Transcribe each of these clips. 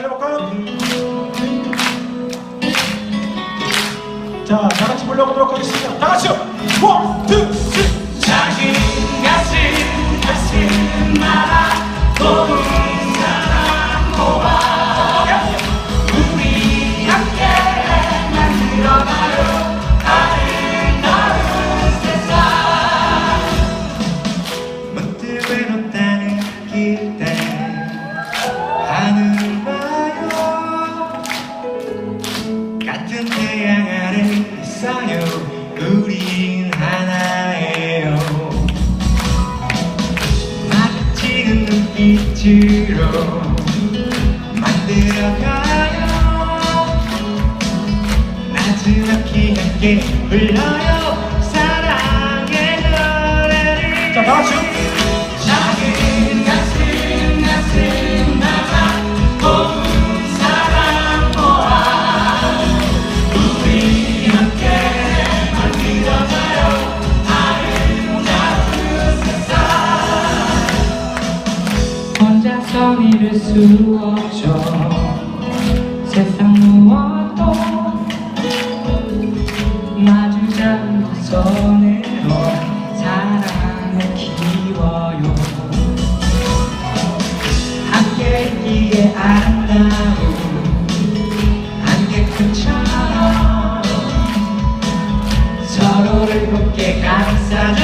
달려볼까요? 자, 다 같이 불러보도록 하겠습니다. 다 같이요. 원, 투, 쓰리. 빛으로 만들어가요. 나지막히 함께 불러요. 사랑의 노래를. 자, 다 같이 이룰 수 없죠. 세상 무엇도 마주 잡고 손으로 사랑을 키워요. 함께 있기에 아름다운 안개꽃처럼 서로를 곱게 감싸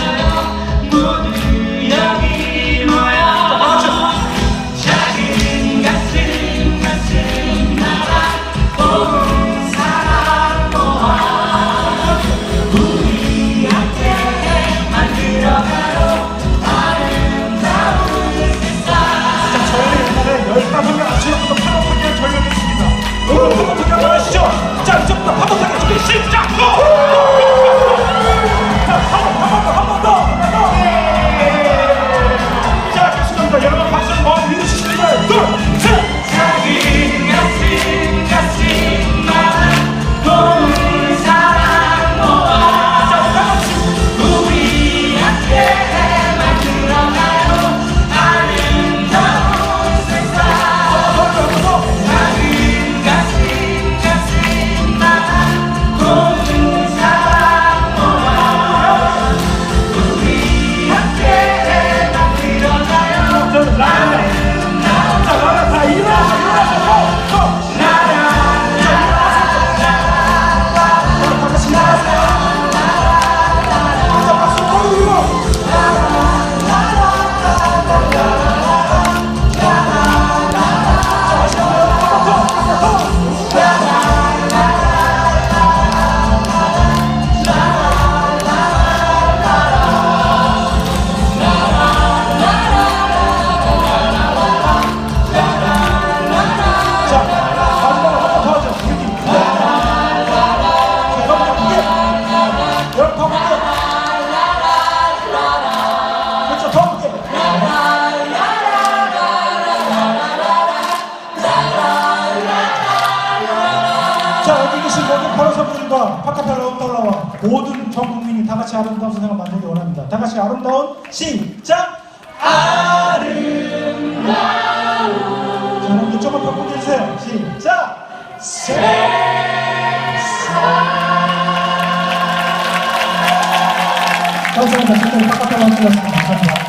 파로사분들과 파카펠라 달러와 모든 전 국민이 다 같이 아름다운 세상을 만들기 원합니다. 다 같이 아름다운 시작! 아름다운 자, 여러분들 조금 더 크게 해주세요. 시작! 세상 감사합니다. 지금까지 파카펠라 함께했습니다. 감사합니다.